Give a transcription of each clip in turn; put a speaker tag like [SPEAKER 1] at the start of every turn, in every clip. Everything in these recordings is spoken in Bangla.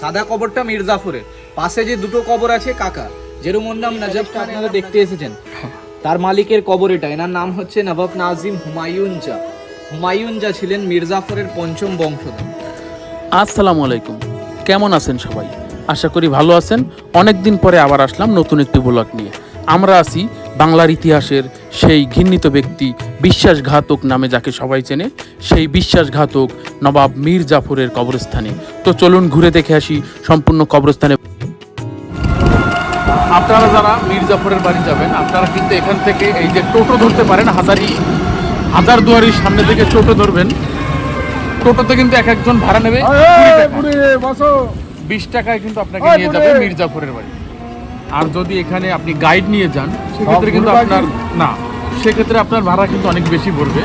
[SPEAKER 1] সাদা কবরটা মির্জাফরের। পাশে যে দুটো কবর আছে কাকা যেরকম ওর নাম নাজাব আপনারা দেখতে এসেছেন। তার মালিকের কবর এটা। এনার নাম হচ্ছে নবাব নাজিম হুমায়ুন জা হুমায়ুন জা ছিলেন মির্জাফরের পঞ্চম বংশধর।
[SPEAKER 2] আসসালামু আলাইকুম। কেমন আছেন সবাই? আশা করি ভালো আছেন। অনেক দিন পরে আবার আসলাম নতুন একটি ব্লগ নিয়ে। আমরা আছি বাংলার ইতিহাসের সেই ঘৃণিত ব্যক্তি বিশ্বাসঘাতক নামে যাকে সবাই চেনে সেই বিশ্বাসঘাতক নবাব মীর জাফরের কবরস্থানে। তো চলুন ঘুরে দেখে আসি সম্পূর্ণ কবরস্থানে আপনারা যারা মীর জাফরের বাড়ি যাবেন আপনারা কিন্তু এখান থেকে এই যে টোটো ধরতে পারেন হাজারি হাজার দুয়ারির সামনে থেকে টোটো ধরবেন। টোটোতে কিন্তু এক একজন ভাড়া নেবে। বিশ টাকায় কিন্তু আপনাকে নিয়ে যাবে মির্জাফরের বাড়ি। আর যদি এখানে আপনি গাইড নিয়ে যান সেক্ষেত্রে কিন্তু আপনার না সেক্ষেত্রে আপনার ভাড়া কিন্তু অনেক বেশি পড়বে।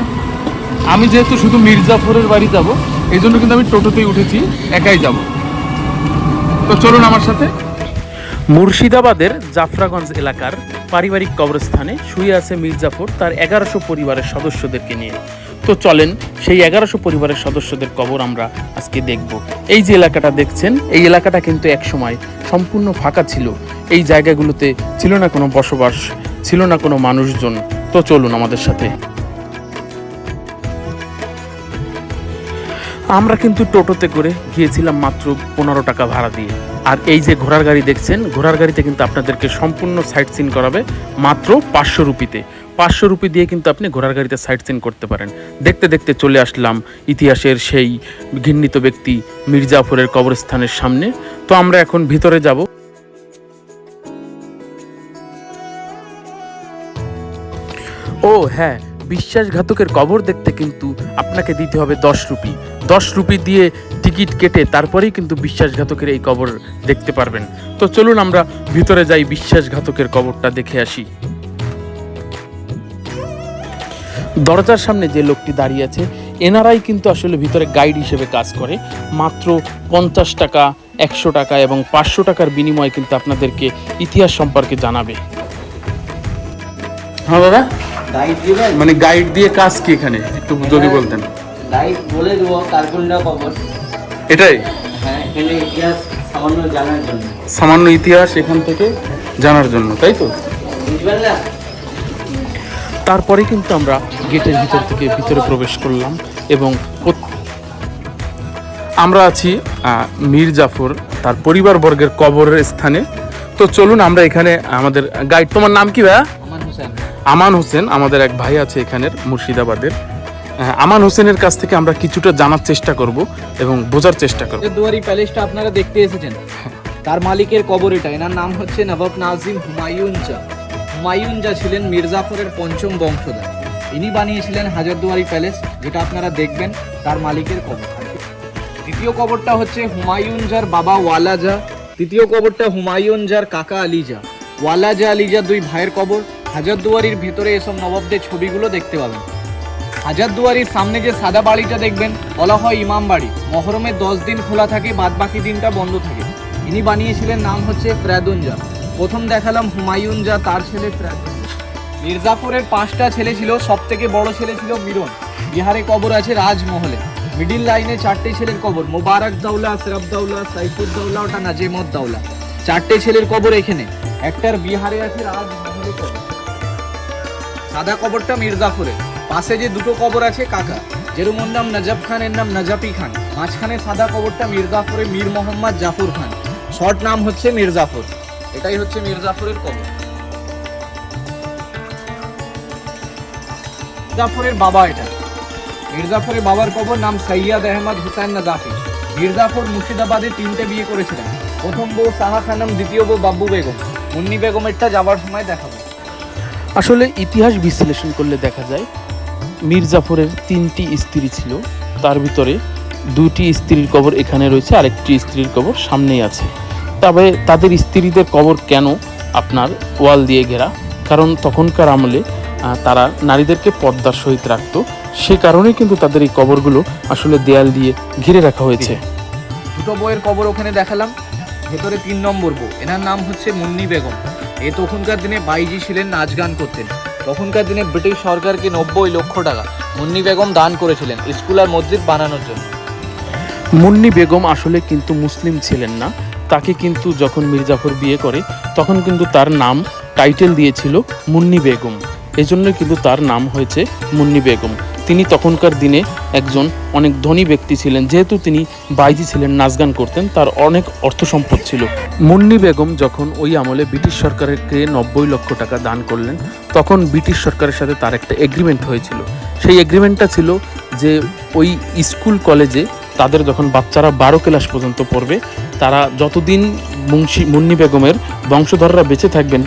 [SPEAKER 2] আমি যেহেতু শুধু মির্জাফরের বাড়ি যাব এই জন্য কিন্তু আমি টোটোতেই উঠেছি একাই যাব। তো চলুন আমার সাথে। মুর্শিদাবাদের জাফরাগঞ্জ এলাকার পারিবারিক কবরস্থানে শুয়ে আছে মির্জাফর তার এগারোশো পরিবারের সদস্যদেরকে নিয়ে। তো চলেন সেই এগারোশো পরিবারের সদস্যদের কবর আমরা আজকে দেখব। এই যে এলাকাটা দেখছেন এই এলাকাটা কিন্তু একসময় সম্পূর্ণ ফাঁকা ছিল। এই জায়গাগুলোতে ছিল না কোনো বসবাস, ছিল না কোনো মানুষজন। তো চলুন আমাদের সাথে। আমরা কিন্তু টোটোতে করে গিয়েছিলাম মাত্র পনেরো টাকা ভাড়া দিয়ে। আর এই যে ঘোড়ার গাড়ি দেখছেন, ঘোড়ার গাড়িতে কিন্তু আপনাদেরকে সম্পূর্ণ সাইট সিন করাবে মাত্র পাঁচশো রুপিতে। পাঁচশো রুপি দিয়ে কিন্তু আপনি ঘোড়ার গাড়িতে সাইট সিন করতে পারেন। দেখতে দেখতে চলে আসলাম ইতিহাসের সেই ঘৃণিত ব্যক্তি মির্জাফরের কবরস্থানের সামনে। তো আমরা এখন ভিতরে যাব। ও হ্যাঁ বিশ্বাসঘাতকের কবর দেখতে কিন্তু আপনাকে দিতে হবে দশ রুপি। দশ রুপি দিয়ে টিকিট কেটে তারপরেই কিন্তু বিশ্বাসঘাতকের এই কবর দেখতে পারবেন। তো চলুন আমরা ভিতরে যাই, বিশ্বাসঘাতকের কবরটা দেখে আসি। দরজার সামনে যে লোকটি দাঁড়িয়ে আছে, এনারাই কিন্তু আসলে ভিতরে গাইড হিসেবে কাজ করে। মাত্র পঞ্চাশ টাকা, একশো টাকা এবং পাঁচশো টাকার বিনিময়ে কিন্তু আপনাদেরকে ইতিহাস সম্পর্কে জানাবে। হ্যাঁ দাদা?
[SPEAKER 3] গাইড দিবেন?
[SPEAKER 2] মানে গাইড দিয়ে কাজ কি এখানে? একটু যদি বলতেন।
[SPEAKER 3] গাইড বলে দেবো কার্কুন্ডা কবর
[SPEAKER 2] এটাই?
[SPEAKER 3] হ্যাঁ এখানে ইতিহাস সামান্য জানার জন্য।
[SPEAKER 2] সামান্য ইতিহাস এখান থেকে জানার জন্য তাই তো?
[SPEAKER 3] বুঝবেন না?
[SPEAKER 2] তারপরে কিন্তু আমরা গেটের ভিতর থেকে ভিতরে প্রবেশ করলাম এবং আমরা আছি মীর জাফর তার পরিবার বর্গের কবরের স্থানে। তো চলুন আমরা এখানে আমাদের গাইড তোমার নাম কি ভাইয়া?
[SPEAKER 1] আমান হোসেন
[SPEAKER 2] আমাদের এক ভাই আছে এখানের মুর্শিদাবাদের। আমান হোসেনের কাছ থেকে আমরা কিছুটা জানার চেষ্টা করব এবং বোঝার চেষ্টা করব।
[SPEAKER 1] দুয়ারি প্যালেসটা আপনারা দেখতে এসেছেন। তার মালিকের কবর এটা। এনার নাম হচ্ছে নবাব নাজিম হুমায়ুন জা হুমায়ুন জা ছিলেন মির্জাফরের পঞ্চম বংশধর। ইনি বানিয়েছিলেন হাজারদুয়ারি প্যালেস যেটা আপনারা দেখবেন তার মালিকের কবর। দ্বিতীয় কবরটা হচ্ছে হুমায়ুন জার বাবা ওয়ালাজা। তৃতীয় কবরটা হুমায়ুন জার কাকা আলিজা। ওয়ালাজা আলিজা দুই ভাইয়ের কবর। হাজারদুয়ারির ভেতরে এসব নবাবদের ছবিগুলো দেখতে পাবেন। হাজারদুয়ারির সামনে যে সাদা বাড়িটা দেখবেন বলা হয় ইমাম বাড়ি। মহরমের দশ দিন খোলা থাকে বাদ বাকি দিনটা বন্ধ থাকে। ইনি বানিয়েছিলেন নাম হচ্ছে ফ্রাদুনজা। প্রথম দেখালাম হুমায়ুন জা তার ছেলে ফ্রাদুন মির্জাফরের পাঁচটা ছেলে ছিল সব থেকে বড় ছেলে ছিল মিরন। বিহারে কবর আছে রাজমহলে। মিডিল লাইনে চারটে ছেলের কবর, মোবারক দাউলা আশরাফ দাউলা সাইফুদ্দৌলা ওটা নাজিমুদ দাউলা চারটে ছেলের কবর এখানে। একটার বিহারে আছে রাজমহলে। সাদা কবরটা মির্জাফরের পাশে যে দুটো কবর আছে কাকা যেরকম ওর নাম নজাব খান, এর নাম নজাপি খান। মাঝখানে সাদা কবরটা মির্জাফরে মীর মোহাম্মদ জাফর খান। শর্ট নাম হচ্ছে মির্জাফর। এটাই হচ্ছে মির্জাফরের কবর। মির্জাফরের বাবা এটা। মির্জাফরের বাবার কবর নাম সৈয়দ আহমদ হুসাইন নাজাফি। মির্জাফর মুর্শিদাবাদে তিনটে বিয়ে করেছিলেন। প্রথম বউ সাহা খানম, দ্বিতীয় বউ বাব্বু বেগম। মুন্নি বেগমেরটা যাবার সময় দেখাবো।
[SPEAKER 2] আসলে ইতিহাস বিশ্লেষণ করলে দেখা যায় মীর জাফরের তিনটি স্ত্রী ছিল। তার ভিতরে দুটি স্ত্রীর কবর এখানে রয়েছে, আরেকটি স্ত্রীর কবর সামনেই আছে। তবে তাদের স্ত্রীদের কবর কেন আপনার ওয়াল দিয়ে ঘেরা? কারণ তখনকার আমলে তারা নারীদেরকে পর্দার সহিত রাখত। সে কারণেই কিন্তু তাদের এই কবরগুলো আসলে দেয়াল দিয়ে ঘিরে রাখা হয়েছে।
[SPEAKER 1] দুটো বইয়ের কবর ওখানে দেখালাম। ভেতরে তিন নম্বর বউ এনার নাম হচ্ছে মুন্নি বেগম। এ তখনকার দিনে বাইজি ছিলেন নাচ গান করতেন। তখনকার দিনে ব্রিটিশ সরকারকে নব্বই লক্ষ টাকা মুন্নি বেগম দান করেছিলেন স্কুল আর মসজিদ বানানোর জন্য।
[SPEAKER 2] মুন্নি বেগম আসলে কিন্তু মুসলিম ছিলেন না। তাকে কিন্তু যখন মির্জাফর বিয়ে করে, তখন কিন্তু তার নাম টাইটেল দিয়েছিল মুন্নি বেগম। এজন্য কিন্তু তার নাম হয়েছে মুন্নি বেগম। তিনি তখনকার দিনে একজন অনেক ধনী ব্যক্তি ছিলেন। যেহেতু তিনি বাইজি ছিলেন, নাচ গান করতেন, তার অনেক অর্থ সম্পদ ছিল। মুন্নি বেগম যখন ওই আমলে ব্রিটিশ সরকারকে নব্বই লক্ষ টাকা দান করলেন, তখন ব্রিটিশ সরকারের সাথে তার একটা এগ্রিমেন্ট হয়েছিল। সেই এগ্রিমেন্টটা ছিল যে ওই স্কুল কলেজে তাদের যখন বাচ্চারা বারো ক্লাস পর্যন্ত পড়বে, তারা যতদিন মুন্সি, মুন্নি বেগমের বংশধররা বেঁচে থাকবেন,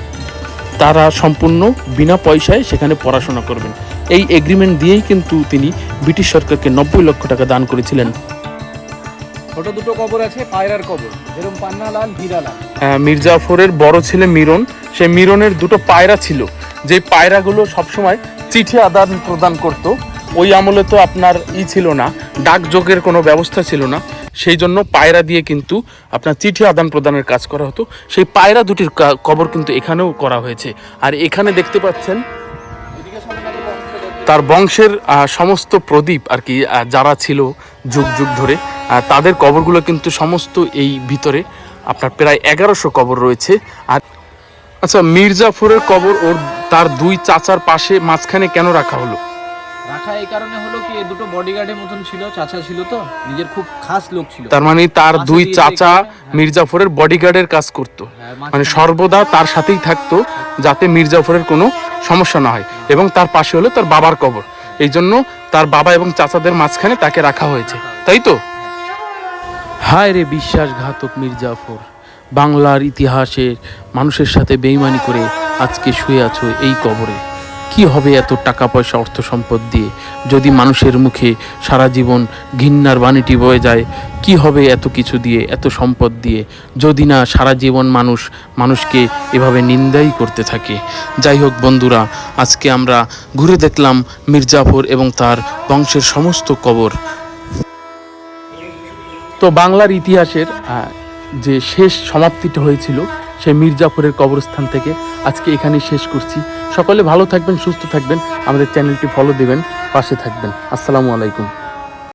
[SPEAKER 2] তারা সম্পূর্ণ বিনা পয়সায় সেখানে পড়াশোনা করবেন। এই এগ্রিমেন্ট দিয়েই কিন্তু তিনি ব্রিটিশ সরকারকে নব্বই লক্ষ টাকা দান করেছিলেন।
[SPEAKER 1] ছোট দুটো কবর আছে পায়রার কবর। যেরকম পান্নালাল হীরালাল।
[SPEAKER 2] আহ, মির্জাফরের বড় ছেলে মিরন সেই মিরনের দুটো পায়রা ছিল। যে পায়রাগুলো সবসময় চিঠি আদান প্রদান করত ওই আমলে তো আপনার ই ছিল না ডাকযোগের কোনো ব্যবস্থা ছিল না। সেই জন্য পায়রা দিয়ে কিন্তু আপনার চিঠি আদান প্রদানের কাজ করা হতো। সেই পায়রা দুটির কবর কিন্তু এখানেও করা হয়েছে। আর এখানে দেখতে পাচ্ছেন তার বংশের সমস্ত প্রদীপ আর কি যারা ছিল যুগ যুগ ধরে তাদের কবরগুলো কিন্তু সমস্ত এই ভিতরে, আপনার প্রায় এগারোশো কবর রয়েছে। আর আচ্ছা মির্জাফরের কবর ওর, তার দুই চাচার পাশে মাঝখানে কেন রাখা হলো?
[SPEAKER 1] রাখা এই কারণে হলো কি দুটো বডিগার্ডের মতন ছিল চাচা ছিল তো নিজের খুব খাস লোক ছিল।
[SPEAKER 2] তার মানে তার দুই চাচা
[SPEAKER 1] হ্যাঁ।
[SPEAKER 2] মির্জাফরের বডিগার্ডের কাজ করতো।
[SPEAKER 1] হ্যাঁ,
[SPEAKER 2] মানে সর্বদা তার সাথেই থাকতো যাতে মির্জাফরের কোনো সমস্যা না হয়। এবং তার পাশে হলো তার বাবার কবর। এই জন্য তার বাবা এবং চাচাদের মাঝখানে তাকে রাখা হয়েছে। তাই তো? হায় রে বিশ্বাসঘাতক মির্জাফর। বাংলার ইতিহাসের মানুষের সাথে বেইমানি করে আজকে শুয়ে আছো এই কবরে। কি হবে এত টাকা পয়সা, অর্থ সম্পদ দিয়ে? যদি মানুষের মুখে সারা জীবন ঘিন্নার বাণীটি বয়ে যায়, কি হবে এত কিছু দিয়ে, এত সম্পদ দিয়ে? যদি না সারা জীবন মানুষ, মানুষকে এভাবে নিন্দাই করতে থাকে? যাই হোক বন্ধুরা, আজকে আমরা ঘুরে দেখলাম মির্জাফর এবং তার বংশের সমস্ত কবর। তো বাংলার ইতিহাসের যে শেষ সমাপ্তিটা হয়েছিল সেই মির্জাফরের কবরস্থান থেকে আজকে এখানেই শেষ করছি। সকলে ভালো থাকবেন, সুস্থ থাকবেন। আমাদের চ্যানেলটি ফলো দিবেন, পাশে থাকবেন। আসসালামু আলাইকুম।